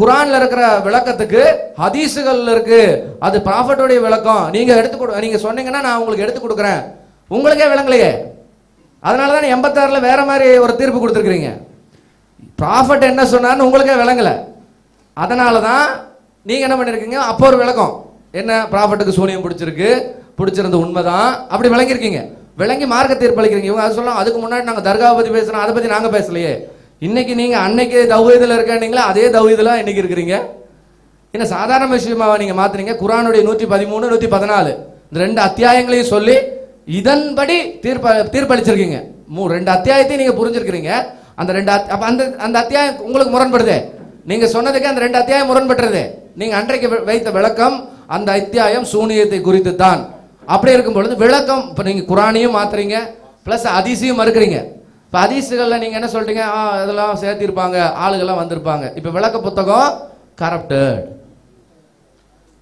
குரான்ல இருக்கிற விளக்கத்துக்கு ஹதீஸுகள்ல இருக்கு. அது ப்ராஃபட்டோடைய விளக்கம். நீங்க எடுத்து கொடு நீங்க சொன்னீங்கன்னா நான் உங்களுக்கு எடுத்து கொடுக்குறேன். உங்களுக்கே விளங்கலையே. அதனால தான் எண்பத்தாறுல வேற மாதிரி ஒரு தீர்ப்பு கொடுத்துருக்குறீங்க. ப்ராஃபட் என்ன சொன்னார்னு உங்களுக்கே விளங்கல. அதனால தான் நீங்கள் என்ன பண்ணிருக்கீங்க? அப்போ ஒரு விளக்கம். என்ன ப்ராஃபட்டுக்கு சூனியம் பிடிச்சிருக்கு? பிடிச்சிருந்த உண்மைதான். அப்படி விளங்கியிருக்கீங்க. விளங்கி மார்க்க தீர்ப்பளிக்கிறீங்க. இவங்க அது சொல்லலாம். அதுக்கு முன்னாடி நாங்கள் தர்காவை பற்றி பேசுகிறோம் அதை பற்றி நாங்கள் பேசலையே. இன்னைக்கு நீங்க அன்னைக்கு தௌஹீதுல இருக்கீங்களா அதே தௌஹீதுல இன்னைக்கு இருக்கிறீங்க? என்ன சாதாரண விஷயமாக நீங்க மாத்துறீங்க குரானுடைய நூற்றி பதிமூணு நூற்றி பதினாலு இந்த ரெண்டு அத்தியாயங்களையும் சொல்லி இதன்படி தீர்ப்ப தீர்ப்பளிச்சிருக்கீங்க. மூ ரெண்டு அத்தியாயத்தையும் நீங்க புரிஞ்சிருக்கிறீங்க. அந்த ரெண்டு அப்போ அப்ப அந்த அந்த அத்தியாயம் உங்களுக்கு முரண்படுதே? நீங்க சொன்னதுக்கு அந்த ரெண்டு அத்தியாயம் முரண்பட்டுறது நீங்க அன்றைக்கு வைத்த விளக்கம் அந்த அத்தியாயம் சூனியத்தை குறித்து தான் அப்படி இருக்கும் பொழுது விளக்கம் இப்ப நீங்க குரானையும் மாத்துறீங்க பிளஸ் அதிசயம் மறுக்கிறீங்க. இப்போ ஹதீஸுகளில் நீங்கள் என்ன சொல்கிறீங்க ஆ இதெல்லாம் சேர்த்திருப்பாங்க ஆளுகள்லாம் வந்திருப்பாங்க இப்போ விளக்க புத்தகம் corrupted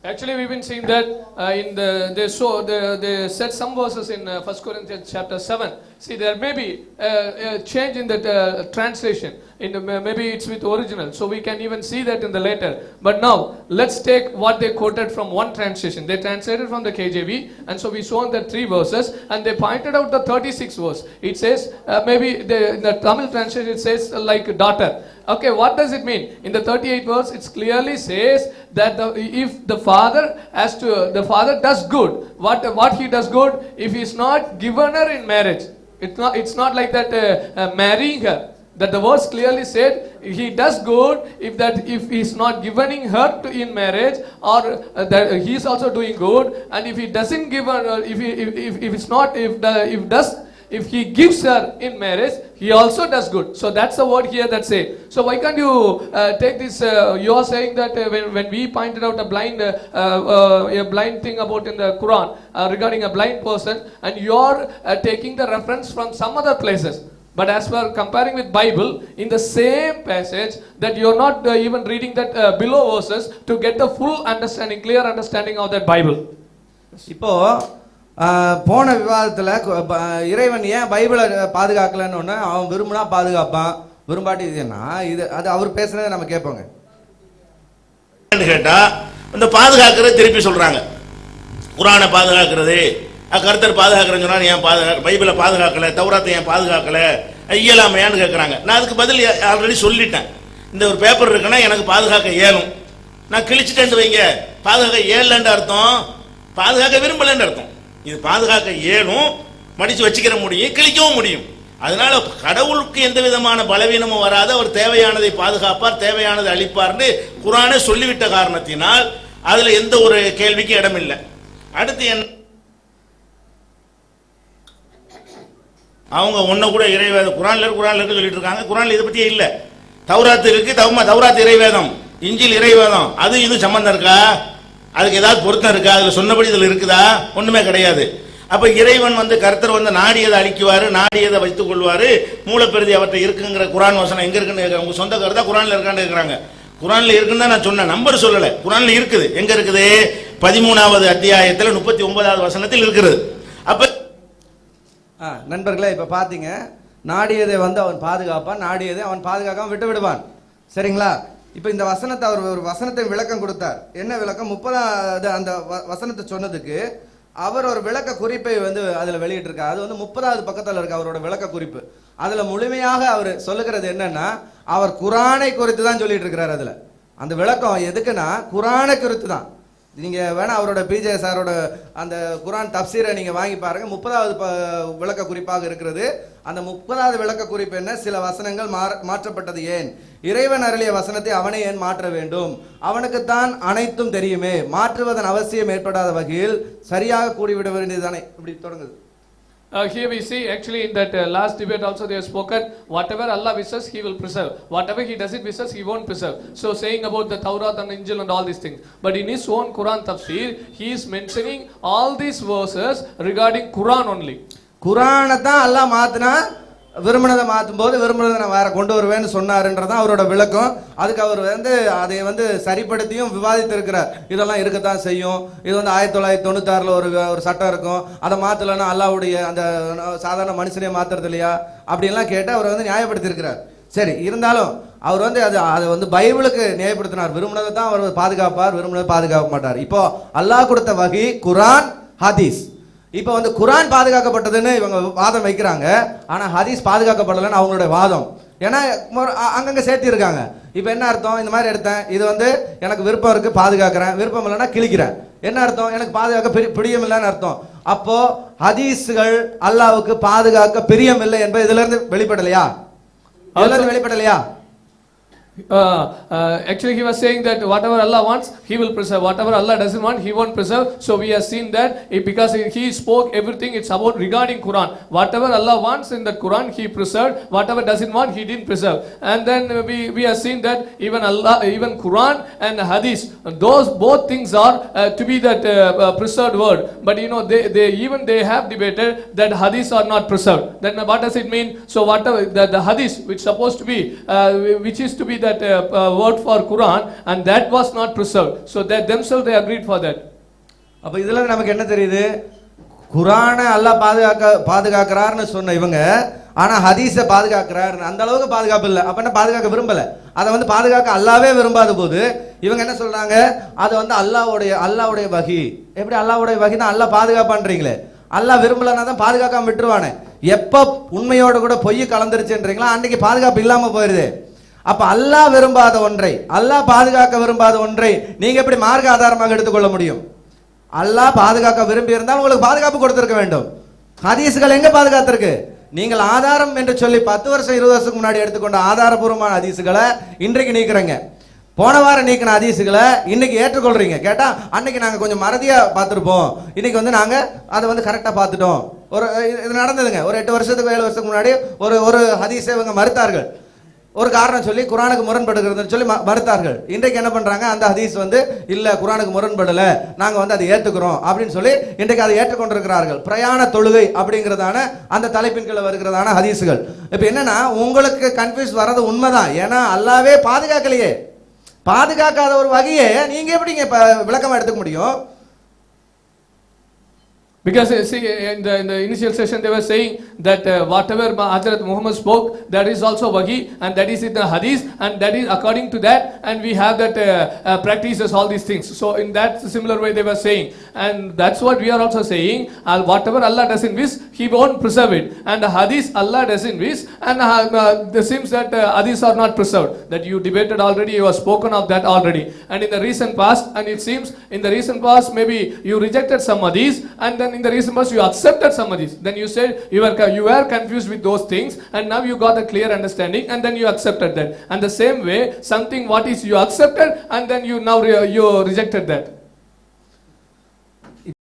Actually, we've been seeing that uh, in the they saw they, they said some verses in uh, First Corinthians chapter seven See, there may be uh, a change in that uh, translation. In the, maybe it's with original, so we can even see that in the later. But now, let's take what they quoted from one translation. They translated from the KJV, and so we shown the three verses, and they pointed out the 36th verse. It says uh, maybe the, in the Tamil translation it says uh, like daughter. Okay, what does it mean? In the 38th verse, it clearly says that the, if the father has to, the father does good. What what he does good? If he's not given her in marriage, it's not it's not like that uh, uh, marrying her. That the verse clearly said he does good if that if he's not giving her to in marriage or uh, that he's also doing good and if he doesn't give her uh, if he if, if, if it's not if the if does if he gives her in marriage, he also does good. So that's the word here that say. So why can't you uh, take this? Uh, you are saying that uh, when, when we pointed out a blind uh, uh, a blind thing about in the Quran uh, regarding a blind person, and you are uh, taking the reference from some other places. But as per comparing with Bible, in the same passage, that you are not uh, even reading that uh, below verses to get the full understanding, clear understanding of that Bible. இப்போ ஆஹ், போன விவாதத்தில் இறைவன் ஏன் பைபிளை பாதுகாக்கலன்னு ஒன்று அவன் விரும்பினா பாதுகாப்பான். விரும்பாட்டி இதுன்னா இது அது அவர் பேசுனதை நம்ம கேட்போங்க. கேட்டால் இந்த பாதுகாக்கிறத திருப்பி சொல்கிறாங்க குரானை பாதுகாக்கிறது கருத்தர் பாதுகாக்கிறேன்னு சொன்னால் ஏன் பாதுகா பைபிளை பாதுகாக்கலை தௌராத்தை ஏன் பாதுகாக்கலை இயலாமையான்னு கேட்குறாங்க நான் அதுக்கு பதில் ஆல்ரெடி சொல்லிட்டேன். இந்த ஒரு பேப்பர் இருக்குன்னா எனக்கு பாதுகாக்க இயலும். நான் கிழிச்சிட்டேன் வைங்க. பாதுகாக்க இயலன்னு அர்த்தம். பாதுகாக்க விரும்பலைன்ற அர்த்தம். இது பாதுகாக்க இயலும் மடிச்சு வச்சுக்கிற முடியும் கிழிக்கவும் முடியும். அதனால கடவுளுக்கு எந்த விதமான பலவீனமும் வராத. அவர் தேவையானதை பாதுகாப்பார் தேவையானதை அளிப்பார்னு குரானே சொல்லிவிட்ட காரணத்தினால் அதுல எந்த ஒரு கேள்விக்கும் இடமில்லை. அடுத்து என்ன? அவங்க ஒன்ன கூட இறைவேதம் குரான்ல குரான்ல இருக்கு சொல்லிட்டு இருக்காங்க. குரான்ல இதை பத்தியே இல்லை. தௌராத்து இருக்கு தௌமா தௌராத் இறைவேதம். இஞ்சில் இறைவேதம். அது இது சம்பந்தம் இருக்கா? அதுக்கு ஏதாவது பொருத்தம் இருக்கா? அதுல சொன்னபடி இதுல இருக்குதா? ஒண்ணுமே கிடையாது. அப்ப இறைவன் வந்து கர்த்தர் வந்து நாடியதை அழிக்குவாரு நாடியதை வைத்துக் கொள்வாரு. மூலப்பிரதி அவற்றை இருக்குங்கிற குரான் வசனம் எங்க இருக்குன்னு கேக்குறாங்க. உங்க சொந்த கருத்தா குரான்ல இருக்கான்னு இருக்கிறாங்க குரான்ல இருக்குன்னு தான் நான் சொன்னேன். நம்பர் சொல்லல. குரான்ல இருக்குது. எங்க இருக்குது? பதிமூணாவது அத்தியாயத்துல முப்பத்தி ஒன்பதாவது வசனத்தில் இருக்கிறது அப்ப ஆ, நண்பர்களே இப்ப பாத்தீங்க. நாடியதை வந்து அவன் பாதுகாப்பான். நாடியதை அவன் பாதுகாக்காம விட்டு விடுவான். சரிங்களா? இப்போ இந்த வசனத்தை அவர் ஒரு வசனத்தை விளக்கம் கொடுத்தார். என்ன விளக்கம்? முப்பதாவது அந்த வ- வசனத்தை சொன்னதுக்கு அவர் ஒரு விளக்க குறிப்பை வந்து அதில் வெளியிட்டிருக்கார். அது வந்து முப்பதாவது பக்கத்தில் இருக்கு அவரோட விளக்க குறிப்பு. அதில் முழுமையாக அவர் சொல்லுகிறது என்னன்னா அவர் குரானை குறித்து தான் சொல்லிட்டு இருக்கிறார் அதில். அந்த விளக்கம் எதுக்குன்னா குரானை குறித்து தான் நீங்க வேணா அவரோட பிஜே சாரோட அந்த குரான் தப்சீரை நீங்க வாங்கி பாருங்க. முப்பதாவது ப- விளக்க குறிப்பாக இருக்கிறது. அந்த முப்பதாவது விளக்க குறிப்பு என்ன? சில வசனங்கள் மாற- மாற்றப்பட்டது ஏன்? இறைவன் அருளிய வசனத்தை அவனே ஏன் மாற்ற வேண்டும்? அவனுக்குத்தான் அனைத்தும் தெரியுமே. மாற்றுவதன் அவசியம் ஏற்படாத வகையில் சரியாக கூடிவிட வேண்டியதுதானே. இப்படி தொடங்குது. Uh, here we see actually in that uh, last debate also they have spoken whatever Allah wishes he will preserve whatever he doesn't wishes he won't preserve so saying about the Taurat and Injil and all these things but in his own Quran tafsir he is mentioning all these verses regarding Quran only குரானை தான் எல்லாம் மாத்தினா விரும்பினதை மாற்றும் போது விரும்பினதை நான் வேற கொண்டு வருவேன்னு சொன்னாருன்றதான் அவரோட விளக்கம். அதுக்கு அவர் வந்து அதை வந்து சரிப்படுத்தியும் விவாதித்திருக்கிறார். இதெல்லாம் இருக்கத்தான் செய்யும். இது வந்து ஆயிரத்தி தொள்ளாயிரத்தி தொண்ணூத்தாறில் ஒரு ஒரு சட்டம் இருக்கும். அதை மாத்தலைன்னா அல்லாவுடைய அந்த சாதாரண மனுஷனே மாத்துறது இல்லையா? அப்படின்லாம் கேட்டு அவர் வந்து நியாயப்படுத்தியிருக்கிறார். சரி இருந்தாலும் அவர் வந்து அது அதை வந்து பைபிளுக்கு நியாயப்படுத்தினார். விரும்பினதை தான் அவர் பாதுகாப்பார் விரும்பினதை பாதுகாக்க மாட்டார். இப்போ அல்லாஹ் கொடுத்த வகை குரான் ஹதீஸ். இப்போ வந்து குரான் பாதுகாக்கப்பட்டதுன்னு இவங்க வாதம் வைக்கிறாங்க. ஆனால் ஹதீஸ் பாதுகாக்கப்படலைன்னு அவங்களுடைய வாதம். ஏன்னா அங்கங்கே சேர்த்திருக்காங்க. இப்போ என்ன அர்த்தம்? இந்த மாதிரி எடுத்தேன். இது வந்து எனக்கு விருப்பம் இருக்குது பாதுகாக்கிறேன். விருப்பம் இல்லைன்னா கிழிக்கிறேன். என்ன அர்த்தம்? எனக்கு பாதுகாக்க பிரி- பிரியம் இல்லைன்னு அர்த்தம். அப்போ ஹதீஸ்கள் அல்லாவுக்கு பாதுகாக்க பிரியம் இல்லை என்பது இதுலேருந்து வெளிப்படலையா? அதுலேருந்து வெளிப்படலையா? Uh, uh, actually, he was saying that whatever Allah wants, He will preserve. Whatever Allah doesn't want, He won't preserve. So we have seen that eh, because He spoke everything. It's about regarding Quran. Whatever Allah wants in the Quran, He preserved. Whatever doesn't want, He didn't preserve. And then we we have seen that even Allah, even Quran and Hadith, those both things are uh, to be that uh, uh, preserved word. But you know, they they even they have debated that Hadiths are not preserved. Then what does it mean? So whatever the, the Hadith, which supposed to be, uh, which is to be that uh, uh, word for Quran, and that was not preserved. So they themselves they agreed for that. அப்ப இதுல நமக்கு என்ன தெரியுது? குரானை அல்லாஹ் பாதுகாக்க பாதுகாக்கிறார்னு சொன்ன இவங்க ஆனா ஹதீஸை பாதுகாக்கிறார். அந்த அளவுக்கு பாதுகாப்பு இல்லை. அப்ப என்ன பாதுகாக்க விரும்பல? அதை வந்து பாதுகாக்க அல்லாவே விரும்பாத போது இவங்க என்ன சொல்றாங்க? அது வந்து அல்லாஹ்வுடைய அல்லாவுடைய வகி. எப்படி அல்லாஹ்வுடைய வகி தான் அல்லாஹ் பாதுகாப்பான்றீங்களே? அல்லாஹ் விரும்பலன்னா தான் பாதுகாக்காம விட்டுருவானே. எப்ப உண்மையோட கூட பொய் கலந்துருச்சுன்றீங்களா அன்னைக்கு பாதுகாப்பு இல்லாம போயிருது. அப்ப அல்லாஹ் விரும்பாத ஒன்றை அல்லாஹ் பாதுகாக்க விரும்பாத ஒன்றை நீங்க எப்படி மார்க்க ஆதாரமாக எடுத்துக்கொள்ள முடியும்? அல்லாஹ் பாதுகாக்க விரும்பி இருந்தால் உங்களுக்கு பாதுகாப்பு கொடுத்திருக்க வேண்டும். ஹதீஸ்கள் எங்க பாதுகாத்திருக்கு? நீங்கள் ஆதாரம் என்று சொல்லி பத்து வருஷம் இருபது வருஷத்துக்கு முன்னாடி எடுத்துக்கொண்ட ஆதாரபூர்வமான அதிசுகளை இன்றைக்கு நீக்குறீங்க. போன வாரம் நீக்கின அதிசுகளை இன்னைக்கு ஏற்றுக்கொள்றீங்க. கேட்டா அன்னைக்கு நாங்க கொஞ்சம் மறதியா பார்த்துருப்போம். இன்னைக்கு வந்து நாங்க அதை வந்து கரெக்டா பார்த்துட்டோம். ஒரு இது- இது நடந்ததுங்க. ஒரு எட்டு வருஷத்துக்கு ஏழு வருஷத்துக்கு முன்னாடி ஒரு ஒரு ஹதீஸை இவங்க மறுத்தார்கள். ஒரு காரணம் சொல்லி குரானுக்கு முரண்படுகிறதுன்னு சொல்லி மறுத்தார்கள். இன்றைக்கு என்ன பண்ணுறாங்க அந்த ஹதீஸ் வந்து இல்லை குரானுக்கு முரண்படலை. நாங்கள் வந்து அதை ஏற்றுக்கிறோம் அப்படின்னு சொல்லி இன்றைக்கு அதை ஏற்றுக்கொண்டிருக்கிறார்கள். பிரயாண தொழுகை அப்படிங்கிறதான அந்த தலைப்பின் கீழே வருகிறதான ஹதீஸுகள். இப்போ என்னன்னா உங்களுக்கு கன்ஃபியூஸ் வர்றது உண்மைதான். ஏன்னா அல்லாவே பாதுகாக்கலையே. பாதுகாக்காத ஒரு வகையை நீங்கள் எப்படிங்க இப்போ விளக்கமாக எடுத்துக்க முடியும்? Because see, in the, in the initial session, they were saying that uh, whatever Hazrat Muhammad spoke, that is also wahi, and that is in the hadith, and that is according to that, and we have that uh, uh, practices all these things. So, in that similar way, they were saying, and that's what we are also saying. Uh, whatever Allah doesn't wish, He won't preserve it, and the hadith Allah doesn't wish, and uh, uh, it seems that uh, are not preserved. That you debated already, you have spoken of that already, and in the recent past, and it seems in the recent past, maybe you rejected some hadiths, and then in the recent past you accepted some hadiths. Then you said you were you were confused with those things, and now you got a clear understanding, and then you accepted that. And the same way, something what is you accepted, and then you now re- you rejected that.